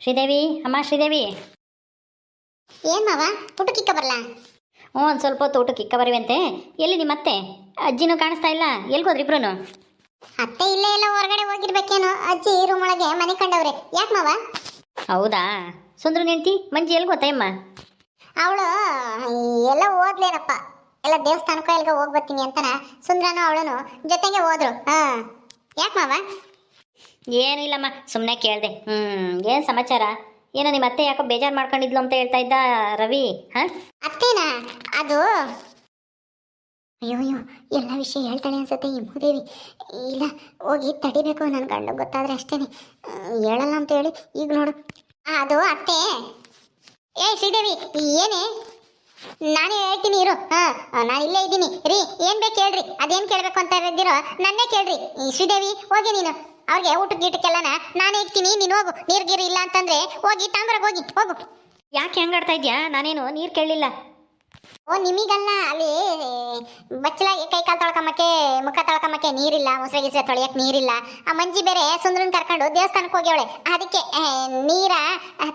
ಶ್ರೀದೇವಿ ಅಮ್ಮ ಶ್ರೀದೇವಿ. ಏನ್ ಮಾವ ಊಟಕ್ಕಿಕ್ಕ ಬರಲ್ಲ ಹ್ಞೂ ಒಂದು ಸ್ವಲ್ಪ ಹೊತ್ತು ಊಟಕ್ಕೆ ಇಕ್ಕ ಬರುವಂತೆ. ಎಲ್ಲಿ ನಿಮ್ಮ ಅತ್ತೆ ಅಜ್ಜಿನೂ ಕಾಣಿಸ್ತಾ ಇಲ್ಲ. ಎಲ್ಗೋದ್ರಿ ಇಬ್ರು ಅತ್ತೆ ಇಲ್ಲೇ ಎಲ್ಲ ಹೊರಗಡೆ ಹೋಗಿರ್ಬೇಕೇನು. ಅಜ್ಜಿ ರೂಮ್ ಒಳಗೆ ಮನೆ ಕಂಡವ್ರೆ. ಯಾಕೆ ಮಾವ? ಹೌದಾ? ಸುಂದ್ರ ನೆಂಟಿ ಮಂಜಿ ಎಲ್ಲಿ ಗೊತ್ತಾಯಮ್ಮ ಅವಳು ಎಲ್ಲ ಓದ್ಲೇನಪ್ಪ. ಎಲ್ಲ ದೇವಸ್ಥಾನಕ್ಕೂ ಎಲ್ಗ ಹೋಗಿ ಬರ್ತೀನಿ ಅಂತನ. ಸುಂದ್ರನು ಅವಳನು ಜೊತೆಗೆ ಹೋದ್ರು. ಹಾ. ಯಾಕೆ ಮಾವ? ಏನಿಲ್ಲಮ್ಮ ಸುಮ್ಮನೆ ಕೇಳಿದೆ. ಹ್ಞೂ ಏನು ಸಮಾಚಾರ? ಏನೋ ನಿಮ್ಮ ಅತ್ತೆ ಯಾಕೋ ಬೇಜಾರು ಮಾಡ್ಕೊಂಡಿದ್ಲು ಅಂತ ಹೇಳ್ತಾ ಇದ್ದ ರವಿ ಹಾಂ? ಅತ್ತೇನಾ? ಅದು? ಅಯ್ಯೋ ಅಯ್ಯೋ ಎಲ್ಲ ವಿಷಯ ಹೇಳ್ತಾಳೆ ಅನ್ಸುತ್ತೆ ಈ ಭೂದೇವಿ. ಇಲ್ಲ ಹೋಗಿ ತಡಿಬೇಕು ನನ್ನ ಗಂಡ ಗೊತ್ತಾದ್ರೆ ಅಷ್ಟೇನೆ. ಹ್ಮ್, ಹೇಳಲ್ಲ ಅಂತ ಹೇಳಿ ಈಗ ನೋಡು. ಅದು ಅತ್ತೆ. ಏ ಶ್ರೀದೇವಿ ಏನೇ? ನಾನೇ ಹೇಳ್ತೀನಿ ಇರು. ಹಾ ನಾನು ಇಲ್ಲೇ ಇದ್ದೀನಿ. ರೀ ಏನ್ ಬೇಕು ಹೇಳ್ರಿ ಅದೇನ್ ಕೇಳ್ಬೇಕು ಅಂತ ಇದ್ದೀರೋ ನನ್ನೇ ಕೇಳ್ರಿ. ಶ್ರೀದೇವಿ ಹೋಗಿ ನೀನು. ಅವ್ರಿಗೆ ಊಟ ಗೀಟಕ್ಕೆಲ್ಲನ ನಾನು ಇಕ್ತೀನಿ ನೀನು ಹೋಗು ನೀರು ಗೀರು ಇಲ್ಲ ಅಂತಂದ್ರೆ ಹೋಗಿ ತಾಂಬರಗ್ ಹೋಗಿ ಹೋಗು. ಯಾಕೆ ಹೆಂಗಾಡ್ತಾ ಇದ್ಯಾ? ನಾನೇನು ನೀರು ಕೇಳಲಿಲ್ಲ ಓ ನಿಮಗಲ್ಲ ಅಲ್ಲಿ ಬಚ್ಚಲಾಗಿ ಕೈ ಕಾಲು ತೊಳ್ಕೊಂಬಕ್ಕೆ ಮುಖ ತೊಳ್ಕೊಂಬಕ್ಕೆ ನೀರಿಲ್ಲ ಮುಸ್ರೆ ಗಿಸ್ರೆ ತೊಳೆಯಕ್ಕೆ ನೀರಿಲ್ಲ. ಆ ಮಂಜಿ ಬೇರೆ ಸುಂದ್ರನ್ ಕರ್ಕೊಂಡು ದೇವಸ್ಥಾನಕ್ಕೆ ಹೋಗ್ಯವಳೆ. ಅದಕ್ಕೆ ನೀರ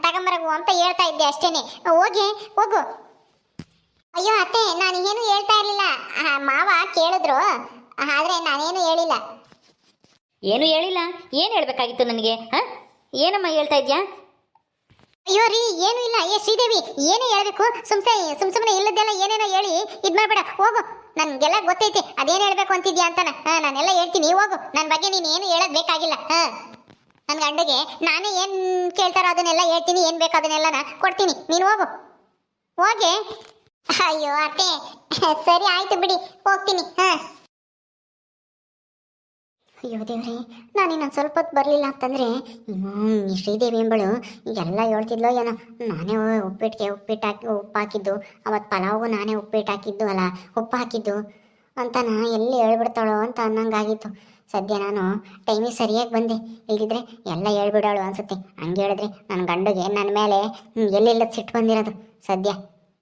ತಗೊಂಬರಗು ಅಂತ ಹೇಳ್ತಾ ಇದ್ದೆ ಅಷ್ಟೇನೆ. ಹೋಗಿ ಹೋಗು. ಅಯ್ಯೋ ಅತ್ತೆ ನಾನು ಏನು ಹೇಳ್ತಾ ಇರಲಿಲ್ಲ. ಮಾವ ಕೇಳಿದ್ರು. ಆದರೆ ನಾನೇನು ಹೇಳಿಲ್ಲ. ಏನು ಹೇಳಿಲ್ಲ? ಏನು ಹೇಳ್ಬೇಕಾಗಿತ್ತು ನನಗೆ? ಹಾಂ? ಏನಮ್ಮ ಹೇಳ್ತಾ ಇದ್ಯಾ? ಅಯ್ಯೋ ರೀ, ಏನು ಇಲ್ಲ. ಏ, ಶ್ರೀದೇವಿ, ಏನೇ ಹೇಳಬೇಕು? ಸುಮ್ಸೆ, ಸುಮ್ ಸುಮ್ಮನೆ ಇಲ್ಲದೆಲ್ಲ ಏನೇನೋ ಹೇಳಿ ಇದು ಮಾಡಬೇಡ ಹೋಗು. ನನಗೆಲ್ಲ ಗೊತ್ತೈತಿ. ಅದೇನು ಹೇಳ್ಬೇಕು ಅಂತಿದ್ಯಾ ಅಂತಾನೆ. ಹಾಂ, ನಾನೆಲ್ಲ ಹೇಳ್ತೀನಿ. ಹೋಗು. ನನ್ನ ಬಗ್ಗೆ ನೀನು ಏನು ಹೇಳೋದು ಬೇಕಾಗಿಲ್ಲ. ಹಾ. ನನ್ನ ಗಂಡಗೆ ನಾನೇ ಏನು ಕೇಳ್ತಾರೋ ಅದನ್ನೆಲ್ಲ ಹೇಳ್ತೀನಿ. ಏನು ಬೇಕು ಅದನ್ನೆಲ್ಲ ಕೊಡ್ತೀನಿ. ನೀನು ಹೋಗು. ಹೋಗೆ. ಅಯ್ಯೋ, ಅತ್ತೆ. ಸರಿ, ಆಯಿತು ಬಿಡಿ. ಹೋಗ್ತೀನಿ. ಹಾ. ಅಯ್ಯೋ ದೇವ್ರಿ ನಾನು ಇನ್ನೊಂದು ಸ್ವಲ್ಪ ಹೊತ್ತು ಬರಲಿಲ್ಲ ಅಂತಂದರೆ ಈ ಶ್ರೀದೇವಿ ಎಂಬಳು ಎಲ್ಲ ಹೇಳ್ತಿದ್ಲೋ ಏನೋ, ನಾನೇ ಉಪ್ಪಿಟ್ಟಿಗೆ ಉಪ್ಪಿಟ್ಟು ಹಾಕಿ ಉಪ್ಪು ಹಾಕಿದ್ದು ಅವತ್ತು ಪಲಾವ್ಗೂ ನಾನೇ ಉಪ್ಪಿಟ್ಟು ಹಾಕಿದ್ದು ಅಲ್ಲ ಉಪ್ಪು ಹಾಕಿದ್ದು ಅಂತ ನಾ ಎಲ್ಲಿ ಹೇಳ್ಬಿಡ್ತಾಳೋ ಅಂತ ಅನ್ನಂಗಾಗಿತ್ತು. ಸದ್ಯ ನಾನು ಟೈಮಿಗೆ ಸರಿಯಾಗಿ ಬಂದೆ. ಇಲ್ದಿದ್ರೆ ಎಲ್ಲ ಹೇಳ್ಬಿಡೋಳು ಅನ್ಸುತ್ತೆ. ಹಂಗೆ ಹೇಳಿದ್ರೆ ನನ್ನ ಗಂಡಗೆ, ನನ್ನ ಮೇಲೆ ಎಲ್ಲೆಲ್ಲ ಸಿಟ್ಟು ಬಂದಿರೋದು. ಸದ್ಯ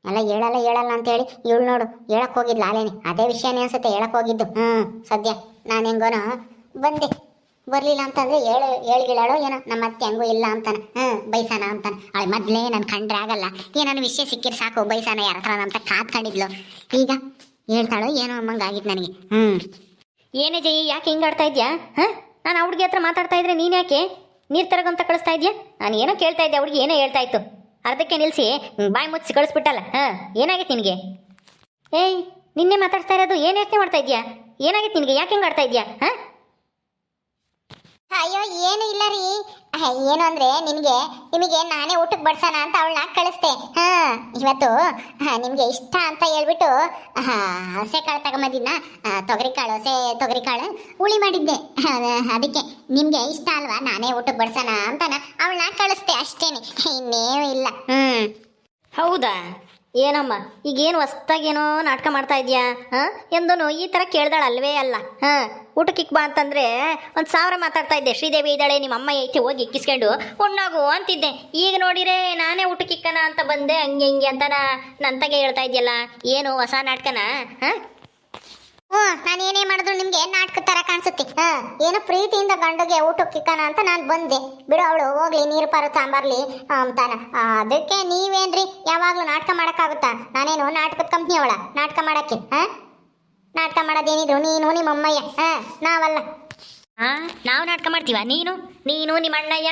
ಎಲ್ಲ ಹೇಳಲ್ಲ ಹೇಳಲ್ಲ ಅಂತೇಳಿ ಇವಳು ನೋಡು ಹೇಳಕ್ಕೆ ಹೋಗಿದ್ಲ ಅಲೇನೆ ಅದೇ ವಿಷಯನೇ ಅನ್ಸುತ್ತೆ ಹೇಳಕ್ಕೆ ಹೋಗಿದ್ದು. ಹ್ಞೂ ಸದ್ಯ ನಾನು ಹೆಂಗೋನೋ ಬಂದೆ. ಬರಲಿಲ್ಲ ಅಂತಂದ್ರೆ ಹೇಳು ಹೇಳ್ಗಿಳಾಳು ಏನೋ ನಮ್ಮ ಅತ್ತೆ ಹಂಗೂ ಇಲ್ಲ ಅಂತಾನೆ. ಹ್ಞೂ ಬೈಸಾನ ಅಂತಾನೆ. ಅವಳು ಮೊದಲೇ ನಾನು ಕಂಡ್ರೆ ಆಗಲ್ಲ. ಏನೋ ವಿಷಯ ಸಿಕ್ಕಿದ್ರೆ ಸಾಕು, ಬೈಸಾನ ಯಾರ ಹತ್ರ ಅಂತ ಕಾತ್ಕೊಂಡಿದ್ಲು ಈಗ ಹೇಳ್ತಾಳು ಏನೋ ಅಮ್ಮಂಗಾಗಿತ್ತು ನನಗೆ. ಹ್ಞೂ ಏನೇ ಜೈ, ಯಾಕೆ ಹಿಂಗಾಡ್ತಾ ಇದೆಯಾ? ಹಾಂ? ನಾನು ಹುಡುಗಿ ಹತ್ರ ಮಾತಾಡ್ತಾ ಇದ್ರೆ ನೀನು ಯಾಕೆ? ನೀರು ತರಗಂತ ಕಳಿಸ್ತಾ ಇದೆಯಾ? ನಾನು ಏನೋ ಕೇಳ್ತಾ ಇದ್ದೆ ಹುಡುಗಿ ಏನೋ ಹೇಳ್ತಾ ಇತ್ತು. ಅರ್ಧಕ್ಕೆ ನಿಲ್ಲಿಸಿ ಬಾಯಿ ಮುಚ್ಚಿ ಕಳಿಸ್ಬಿಟ್ಟಲ್ಲ. ಹಾಂ ಏನಾಗಿತ್ತು ನಿನಗೆ? ಏಯ್, ನಿನ್ನೆ ಮಾತಾಡ್ತಾ ಇರೋದು ಏನು ಯೋಚನೆ ಮಾಡ್ತಾ ಇದೆಯಾ? ಏನಾಗಿತ್ತು ನಿನಗೆ? ಯಾಕೆ ಹಿಂಗೆ ಆಡ್ತಾ ಇದೆಯಾ? ಹಾಂ? ಅಯ್ಯೋ, ಏನು ಇಲ್ಲ ರೀ. ಏನು ಅಂದ್ರೆ ನಿಮಗೆ ನಿಮಗೆ ನಾನೇ ಊಟಕ್ಕೆ ಬಡ್ಸೋಣ ಅಂತ ಅವಳನ್ನ ಕಳಿಸ್ದೆ. ಹಾ, ಇವತ್ತು ನಿಮಗೆ ಇಷ್ಟ ಅಂತ ಹೇಳ್ಬಿಟ್ಟು ಹಸೆ ಕಾಳು ತಗೊಂಬಂದಿದ್ನ? ತೊಗರಿ ಕಾಳು ಹಸೆ ತೊಗರಿ ಕಾಳು ಹುಳಿ ಮಾಡಿದ್ದೆ. ಅದ- ಅದಕ್ಕೆ ನಿಮಗೆ ಇಷ್ಟ ಅಲ್ವಾ? ನಾನೇ ಊಟಕ್ಕೆ ಬಡ್ಸೋಣ ಅಂತಾನ ಅವಳನ್ನ ಕಳಿಸ್ದೆ ಅಷ್ಟೇನೆ. ಇನ್ನೇನು ಇಲ್ಲ. ಹ್ಮ್. ಹೌದಾ? ಏನಮ್ಮ, ಈಗೇನು ಹೊಸ್ತಾಗೇನೋ ನಾಟಕ ಮಾಡ್ತಾ ಇದೆಯಾ? ಹಾಂ? ಎಂದನು ಈ ಥರ ಕೇಳ್ದಾಳ ಅಲ್ವೇ ಅಲ್ಲ. ಹಾಂ? ಊಟಕ್ಕೆ ಇಕ್ ಬಾ ಅಂತಂದರೆ ಒಂದು ಸಾವಿರ ಮಾತಾಡ್ತಾ ಇದ್ದೆ. ಶ್ರೀದೇವಿ ಇದ್ದಾಳೆ ನಿಮ್ಮ ಅಮ್ಮ ಐತೆ ಹೋಗಿ ಇಕ್ಕಿಸ್ಕೊಂಡು? ಉಣ್ಣಾಗು ಅಂತಿದ್ದೆ. ಈಗ ನೋಡಿರೆ ನಾನೇ ಊಟಕ್ಕೆ ಇಕ್ಕನ ಅಂತ ಬಂದೆ, ಹಂಗೆ ಹಿಂಗೆ ಅಂತ ನಂತಾಗೆ ಹೇಳ್ತಾ ಇದೆಯಲ್ಲ. ಏನು ಹೊಸ ನಾಟಕನ? ಹಾಂ? ಹ್ಞೂ, ನಾನು ಏನೇ ಮಾಡಿದ್ರು ನಿಮ್ಗೆ ನಾಟಕ ತರ ಕಾಣಿಸುತ್ತೆ. ಹಾ, ಏನೋ ಪ್ರೀತಿಯಿಂದ ಗಂಡಗೆ ಊಟಕ್ಕೆ ಇಕ್ಕೋಣ ಅಂತ ನಾನು ಬಂದೆ. ಬಿಡು ಅವಳು, ಹೋಗ್ಲಿ, ನೀರು ಪಾರು ಸಾಂಬಾರ್ಲಿ. ಅಂತಾನ. ಅದಕ್ಕೆ ನೀವೇನ್ರಿ? ಯಾವಾಗ್ಲೂ ನಾಟಕ ಮಾಡಕ್ಕಾಗುತ್ತಾ? ನಾನೇನು ನಾಟಕದ ಕಂಪ್ನಿ ಅವಳ? ನಾಟಕ ಮಾಡಕ್ಕೆ, ಹಾ? ನಾಟಕ ಮಾಡೋದೇನಿದ್ರು? ನೀನು ನಿಮ್ಮ ಅಮ್ಮಯ್ಯ, ಹಾ? ನಾವಲ್ಲ. ಹಾಂ ನಾವು ನಾಟಕ ಮಾಡ್ತೀವ? ನೀನು? ನೀನು ನಿಮ್ಮ ಅಣ್ಣಯ್ಯ,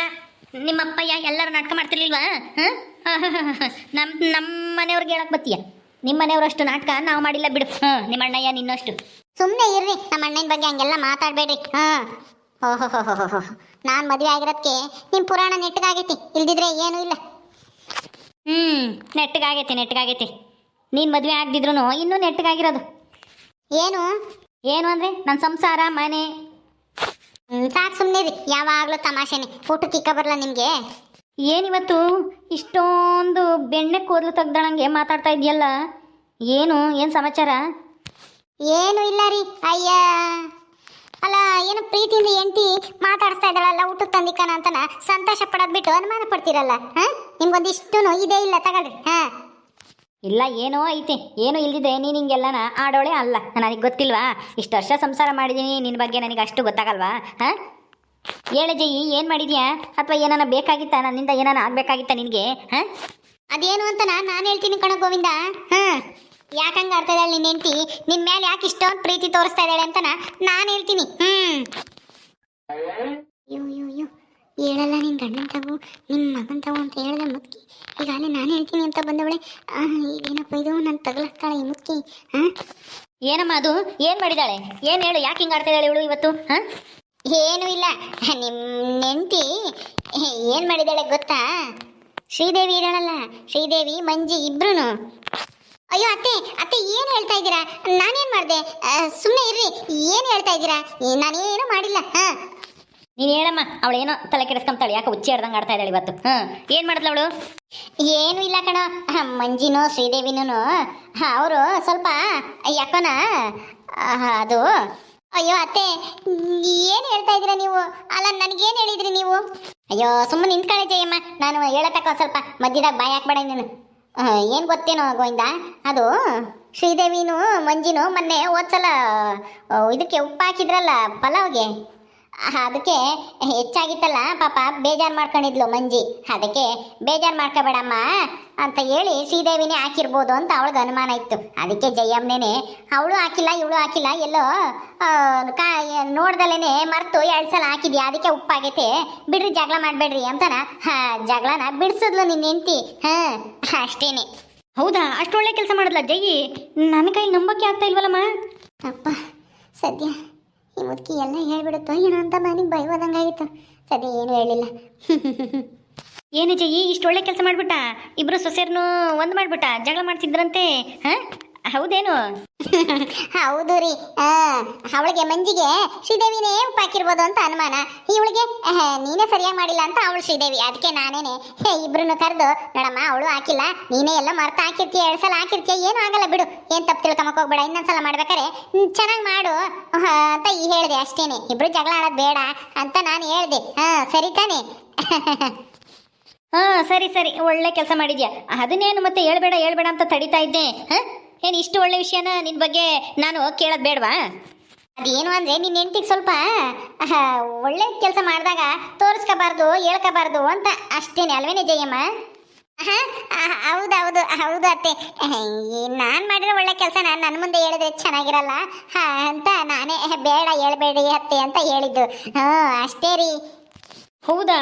ನಿಮ್ಮ ಅಪ್ಪಯ್ಯ ಎಲ್ಲರೂ ನಾಟಕ ಮಾಡ್ತಿರ್ಲಿಲ್ವಾ? ಹಾಂ? ನಮ್ಮ ನಮ್ಮ ಮನೆಯವ್ರಿಗೆ ಹೇಳಕ್ ಬತ್ತೀಯ? ನಿಮ್ಮ ಮನೆಯವ್ರಷ್ಟು ನಾಟಕ ನಾವು ಮಾಡಿಲ್ಲ ಬಿಡು. ಹ್ಞೂ ನಿಮ್ಮ ಅಣ್ಣಯ್ಯ ನಿನ್ನಷ್ಟು. ಸುಮ್ಮನೆ ಇರ್ರಿ ನಮ್ಮ ಅಣ್ಣನ ಬಗ್ಗೆ ಹಂಗೆಲ್ಲ ಮಾತಾಡಬೇಡ್ರಿ. ಹಾ ಓಹೋ ಹೋ ಹೋ ಹೋ ನಾನು ಮದುವೆ ಆಗಿರೋದಕ್ಕೆ ನಿಮ್ಮ ಪುರಾಣ ನೆಟ್ಟಗಾಗೈತಿ ಇಲ್ದಿದ್ರೆ ಏನೂ ಇಲ್ಲ. ಹ್ಞೂ ನೆಟ್ಟಗಾಗೈತಿ ನೆಟ್ಟಗಾಗೈತಿ ನೀನು ಮದುವೆ ಆಗದಿದ್ರು ಇನ್ನೂ ನೆಟ್ಟಗಾಗಿರೋದು ಏನು? ಏನು ಅಂದರೆ ನನ್ನ ಸಂಸಾರ ಮನೆ. ಸಾಕು ಸುಮ್ಮನೆ ರೀ ಯಾವಾಗಲೂ ತಮಾಷೆನೆ. ಊಟಕ್ಕೆ ಇಕ್ಕ ಬರಲ್ಲ ನಿಮಗೆ? ಏನಿವತ್ತು? ಇಷ್ಟೊಂದು ಬೆಣ್ಣೆ ಕೂದಲು ತೆಗ್ದಾಳಂಗೆ ಮಾತಾಡ್ತಾ ಇದೆಯಲ್ಲ? ಏನು? ಏನು ಸಮಾಚಾರ? ಏನು ಇಲ್ಲ ರೀ ಅಯ್ಯ. ಅಲ್ಲ ಏನು ಪ್ರೀತಿಯಿಂದ ಎಂಟಿ ಮಾತಾಡಿಸ್ತಾ ಇದ್ದಾಳಲ್ಲ ಊಟ ತಂದಿಕನ ಅಂತನ? ಸಂತೋಷ ಪಡೋದು ಬಿಟ್ಟು ಅನುಮಾನ ಪಡ್ತೀರಲ್ಲ ಹಾ? ನಿಮ್ಗೊಂದಿಷ್ಟು ಇದೇ ಇಲ್ಲ ತಗೊಳ್ರಿ ಹಾಂ? ಇಲ್ಲ ಏನೋ ಐತೆ. ಏನೋ ಇಲ್ದಿದೆ ನೀನು ಹಿಂಗೆಲ್ಲನ ಆಡೋಳೆ ಅಲ್ಲ. ನನಗೆ ಗೊತ್ತಿಲ್ವಾ? ಇಷ್ಟು ವರ್ಷ ಸಂಸಾರ ಮಾಡಿದ್ದೀನಿ ನಿನ್ನ ಬಗ್ಗೆ ನನಗೆ ಅಷ್ಟು ಗೊತ್ತಾಗಲ್ವಾ ಹಾಂ? ಹೇಳ ಏನು ಮಾಡಿದ್ಯಾ? ಅಥವಾ ಏನಾನ ಬೇಕಾಗಿತ್ತಾ? ನನ್ನಿಂದ ಏನಾನ ಆಗ್ಬೇಕಾಗಿತ್ತಾ ನಿನಗೆ? ಹಾಂ? ಅದೇನು ಅಂತ ನಾನು ನಾನು ಹೇಳ್ತೀನಿ ಕಣ ಗೋವಿಂದ. ಹಾಂ. ಯಾಕಂಗೆ ಆಡ್ತಾ ಇದ್ದಾಳೆ ನಿನ್ನ ಹೆಂಡತಿ? ನಿನ್ನ ಮೇಲೆ ಯಾಕೆ ಇಷ್ಟೊಂದು ಪ್ರೀತಿ ತೋರಿಸ್ತಾ ಇದ್ದಾಳೆ ಅಂತ ನಾನು ಹೇಳ್ತೀನಿ. ಹ್ಞೂ ಅಯ್ಯೋ ಅಯ್ಯೋ ಅಯ್ಯೋ. ಹೇಳಲ್ಲ ನಿನ್ನ ಗಂಡನ ತಗು ನಿಮ್ಮ ಮಗನ ತಗು ಅಂತ ಹೇಳಿದೆ ಮುತ್ಕಿ. ಈಗಾಗಲೇ ನಾನು ಹೇಳ್ತೀನಿ ಅಂತ ಬಂದವಳೆ. ಏನಪ್ಪ ಇದು? ನನ್ನ ತಗಲಾಗ್ತಾಳೆ ಈ ಮುತ್ಕಿ. ಹಾಂ? ಏನಮ್ಮ ಅದು? ಏನು ಮಾಡಿದಾಳೆ? ಏನು ಹೇಳು? ಯಾಕೆ ಹಿಂಗೆ ಆಡ್ತಾ ಇದ್ದಾಳೆ ಇವಳು ಇವತ್ತು? ಹಾಂ? ಏನೂ ಇಲ್ಲ. ನಿಮ್ಮ ನೆಂಟಿ ಏನು ಮಾಡಿದಾಳೆ ಗೊತ್ತಾ? ಶ್ರೀದೇವಿ ಇದ್ದಾಳಲ್ಲ. ಶ್ರೀದೇವಿ ಮಂಜಿ ಇಬ್ರು ಅಯ್ಯೋ ಅತ್ತೆ ಅತ್ತೆ ಏನು ಹೇಳ್ತಾ ಇದ್ದೀರಾ? ನಾನೇನು ಮಾಡಿದೆ? ಸುಮ್ಮನೆ ಇರ್ರಿ. ಏನು ಹೇಳ್ತಾ ಇದ್ದೀರಾ? ನಾನೇನು ಮಾಡಿಲ್ಲ. ಹಾಂ. ನೀನು ಹೇಳಮ್ಮ ಅವಳು ಏನೋ ತಲೆ ಕೆಡಿಸ್ಕೊಂತಾಳೆ ಯಾಕೆ ಹುಚ್ಚಿ ಹಿಡ್ದಂಗೆ ಆಡ್ತಾ ಇದ್ದಾಳೆ ಇವತ್ತು. ಹಾಂ ಏನು ಮಾಡಿದ್ಲು ಅವಳು? ಏನೂ ಇಲ್ಲ ಕಣ. ಮಂಜಿನೂ ಶ್ರೀದೇವಿನೂ ಅವರು ಸ್ವಲ್ಪ ಯಾಕೋನ ಆಹ್, ಅದು ಅಯ್ಯೋ ಅತ್ತೆ, ಏನು ಹೇಳ್ತಾ ಇದ್ದೀರಾ ನೀವು? ಅಲ್ಲ, ನನಗೇನು ಹೇಳಿದ್ರಿ ನೀವು? ಅಯ್ಯೋ ಸುಮ್ಮನೆ ನಿಂತ್ಕೊಳ್ಳಿ ಜಯಮ್ಮ. ನಾನು ಹೇಳತಕ್ಕ ಒಂದು ಸ್ವಲ್ಪ ಮಧ್ಯದಾಗ ಬಾಯಿ ಹಾಕ್ಬೇಡ ನೀನು ಏನು ಗೊತ್ತೇನೋ ಗೋವಿಂದ? ಅದು ಶ್ರೀದೇವಿನೂ ಮಂಜಿನೂ ಮೊನ್ನೆ ಹೋದ್ಸಲ ಇದಕ್ಕೆ ಉಪ್ಪು ಹಾಕಿದ್ರಲ್ಲ ಪಲಾವ್ಗೆ. ಅದಕ್ಕೆ ಹೆಚ್ಚಾಗಿತ್ತಲ್ಲ ಪಾಪ ಬೇಜಾರು ಮಾಡ್ಕೊಂಡಿದ್ಲು ಮಂಜಿ. ಅದಕ್ಕೆ ಬೇಜಾರು ಮಾಡ್ಕೋಬೇಡಮ್ಮ ಅಂತ ಹೇಳಿ ಶ್ರೀದೇವಿನೇ ಹಾಕಿರ್ಬೋದು ಅಂತ ಅವಳಿಗೆ ಅನುಮಾನ ಇತ್ತು. ಅದಕ್ಕೆ ಜಯಮ್ಮನೇನೆ ಅವಳು ಹಾಕಿಲ್ಲ ಇವಳು ಹಾಕಿಲ್ಲ ಎಲ್ಲೋ ಕಾ ನೋಡ್ದಲೇನೆ ಮರೆತು ಎರಡು ಸಲ ಹಾಕಿದ್ಯಾ? ಅದಕ್ಕೆ ಉಪ್ಪಾಗೈತೆ. ಬಿಡ್ರಿ ಜಗಳ ಮಾಡಬೇಡ್ರಿ ಅಂತನ. ಹಾಂ ಜಗಳನ ಬಿಡಿಸಿದ್ಲು ನಿನ್ನ ಹೆಂಡ್ತಿ. ಹಾಂ ಅಷ್ಟೇನೆ. ಹೌದಾ? ಅಷ್ಟೊಳ್ಳೆ ಕೆಲಸ ಮಾಡಿದ್ಲ ಜಯಿ? ನನ್ನ ಕೈ ನಂಬಕ್ಕೆ ಆಗ್ತಾ ಇಲ್ವಲ್ಲಮ್ಮ? ಅಪ್ಪ ಸದ್ಯ ಮುದುಕಿ ಎಲ್ಲ ಹೇಳ್ಬಿಡುತ್ತೋ ಏನೋ ಅಂತ ಮನೆಗೆ ಭಯವಾದಂಗಾಗಿತ್ತು ಸದ್ಯ ಏನು ಹೇಳಿಲ್ಲ. ಏನು ಜಯಿ ಇಷ್ಟು ಒಳ್ಳೆ ಕೆಲಸ ಮಾಡಿಬಿಟ್ಟ? ಇಬ್ಬರು ಸೊಸೆಯರ್ನು ಒಂದು ಮಾಡಿಬಿಟ್ಟ? ಜಗಳ ಮಾಡ್ತಿದ್ರಂತೆ, ಹಾಂ? ಹೌದೇನು? ಹೌದು ರೀ. ಆ, ಅವಳಿಗೆ ಮಂಜಿಗೆ ಶ್ರೀದೇವಿನೇ ಉಪ್ಪಾಕಿರ್ಬೋದು ಅಂತ ಅನುಮಾನ. ಇವಳಿಗೆ ನೀನೇ ಸರಿಯಾಗಿ ಮಾಡಿಲ್ಲ ಅಂತ ಅವಳು ಶ್ರೀದೇವಿ. ಅದಕ್ಕೆ ನಾನೇನೆ ಇಬ್ರನ್ನು ಕರೆದು ನೋಡಮ್ಮ ಅವಳು ಹಾಕಿಲ್ಲ. ನೀನೇ ಎಲ್ಲ ಮರ್ತ ಹಾಕಿರ್ತೀಯ ಎರಡು ಸಲ ಹಾಕಿರ್ತೀಯ ಏನು ಆಗಲ್ಲ ಬಿಡು. ಏನು ತಪ್ಪು ತಿಳ್ಕೊಂಬಕ್ ಹೋಗ್ಬೇಡ. ಇನ್ನೊಂದ್ಸಲ ಮಾಡ್ಬೇಕಾರೆ ಚೆನ್ನಾಗಿ ಮಾಡು. ಅಂತ ಈ ಹೇಳಿದೆ ಅಷ್ಟೇನೆ. ಇಬ್ರು ಜಗಳ ಆಡೋದು ಬೇಡ ಅಂತ ನಾನು ಹೇಳಿದೆ. ಹಾ ಸರಿ ತಾನೆ. ಹಾಂ ಸರಿ ಸರಿ. ಒಳ್ಳೆ ಕೆಲಸ ಮಾಡಿದ್ಯಾ? ಅದನ್ನೇನು ಮತ್ತೆ ಹೇಳ್ಬೇಡ ಹೇಳ್ಬೇಡ ಅಂತ ತಡಿತಾ ಇದ್ದೆ. ಹಾಂ? ಏನು ಇಷ್ಟು ಒಳ್ಳೆ ವಿಷಯನ ನಿನ್ನ ಬಗ್ಗೆ ನಾನು ಕೇಳೋದು ಬೇಡವಾ? ಅದೇನು ಅಂದ್ರೆ ನಿನ್ನ ಹೆಂಡತಿಗೆ ಸ್ವಲ್ಪ ಒಳ್ಳೆ ಕೆಲಸ ಮಾಡಿದಾಗ ತೋರಿಸ್ಕೋಬಾರ್ದು, ಹೇಳ್ಕೋಬಾರ್ದು ಅಂತ ಅಷ್ಟೇನೆ ಅಲ್ವೇನೆ ಜಯಮ್ಮ? ಹೌದೌದು ಹೌದು ಅತ್ತೆ. ನಾನು ಮಾಡಿರೋ ಒಳ್ಳೆ ಕೆಲಸ ನಾನು ನನ್ನ ಮುಂದೆ ಹೇಳಿದ್ರೆ ಚೆನ್ನಾಗಿರಲ್ಲ? ಅಂತ ನಾನೇ ಬೇಡ, ಹೇಳ್ಬೇಡಿ ಅತ್ತೆ ಅಂತ ಹೇಳಿದ್ದು. ಹಾಂ, ಅಷ್ಟೇ ರೀ. ಹೌದಾ?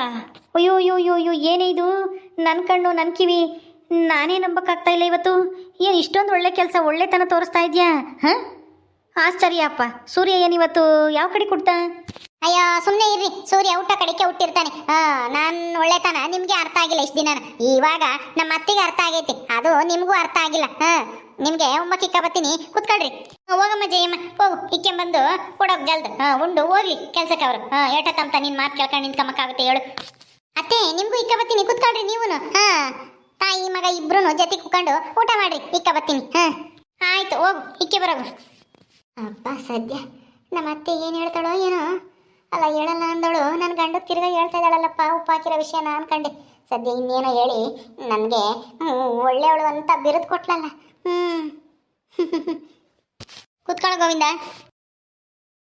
ಅಯ್ಯೋ ಅಯ್ಯೋ ಅಯ್ಯೋ ಏನೇ ಇದು? ನನ್ನ ಕಣ್ಣು ನನ್ನ ಕಿವಿ. ನಾನೇ ನಂಬಕ್ಕಾಗ್ತಾ ಇಲ್ಲ ಇವತ್ತು. ಏನು ಇಷ್ಟೊಂದು ಒಳ್ಳೆ ಕೆಲಸ ಒಳ್ಳೆತನ ತೋರಿಸ್ತಾ ಇದೆಯಾ? ಹಾಂ? ಆಶ್ಚರ್ಯ ಅಪ್ಪ. ಸೂರ್ಯ ಏನಿವತ್ತು ಯಾವ ಕಡೆ ಕೊಡ್ತಾ? ಅಯ್ಯೋ ಸುಮ್ಮನೆ ಇರ್ರಿ. ಸೂರ್ಯ ಊಟ ಕಡೆಗೆ ಹುಟ್ಟಿರ್ತಾನೆ. ಹಾ ನಾನು ಒಳ್ಳೆತನ ನಿಮಗೆ ಅರ್ಥ ಆಗಿಲ್ಲ ಇಷ್ಟು ದಿನ ಇವಾಗ ನಮ್ಮ ಅತ್ತಿಗೆ ಅರ್ಥ ಆಗೈತಿ. ಅದು ನಿಮಗೂ ಅರ್ಥ ಆಗಿಲ್ಲ. ಹಾ, ನಿಮಗೆ ಒಮ್ಮಕ್ಕೆ ಇಕ್ಕ ಬತ್ತೀನಿ ಕುತ್ಕೊಳ್ರಿ. ಹೋಗಮ್ಮ ಜಯಮ್ಮ. ಹೋಗು. ಇಕ್ಕೆ ಬಂದು ಕೊಡೋಕ್ ಜಲ್ದು. ಹಾ, ಉಂಡು, ಹೋಗ್ಲಿ ಕೆಲ್ಸಕ್ಕೆ ಅವರು. ಹಾ, ಏಟಕ್ಕಂತ ನಿನ್ ಮಾತು ಕೇಳ್ಕೊಂಡು ನಿಂತ್ಕೊಂಬಕ್ಕಾಗುತ್ತೆ ಹೇಳು. ಅತ್ತೆ, ನಿಮಗೂ ಇಕ್ಕ ಬತ್ತೀನಿ ಕುತ್ಕೊಳ್ರಿ ನೀವು ಹಾ. ತಾಯಿ, ಮಗ ಇಬ್ರು ಜೊತೆ ಕುಕೊಂಡು ಊಟ ಮಾಡ್ರಿ, ಇಕ್ಕ ಬರ್ತೀನಿ. ಹಾ. ಆಯ್ತು, ಹೋಗು, ಇಕ್ಕೆ ಬರೋಗು. ಅಪ್ಪ ಸದ್ಯ. ನಮ್ಮ ಅತ್ತೆ ಏನು ಹೇಳ್ತಾಳೋ ಏನೋ. ಅಲ್ಲ, ಹೇಳಲ್ಲ ಅಂದಳು. ನನ್ನ ಗಂಡ ತಿರ್ಗಾ ಹೇಳ್ತಾ ಇದ್ದಾಳಲ್ಲಪ್ಪ, ಉಪ್ಪು ಹಾಕಿರೋ ವಿಷಯನ ಅನ್ಕಂಡೆ ಸದ್ಯ ಇನ್ನೇನೋ ಹೇಳಿ, ನನಗೆ ಒಳ್ಳೆಯವಳು ಅಂತ ಬಿರುದು ಕೊಟ್ಲಲ್ಲ. ಹ್ಞೂ ಕುತ್ಕೊಳ್ಳೋ ಗೋವಿಂದ.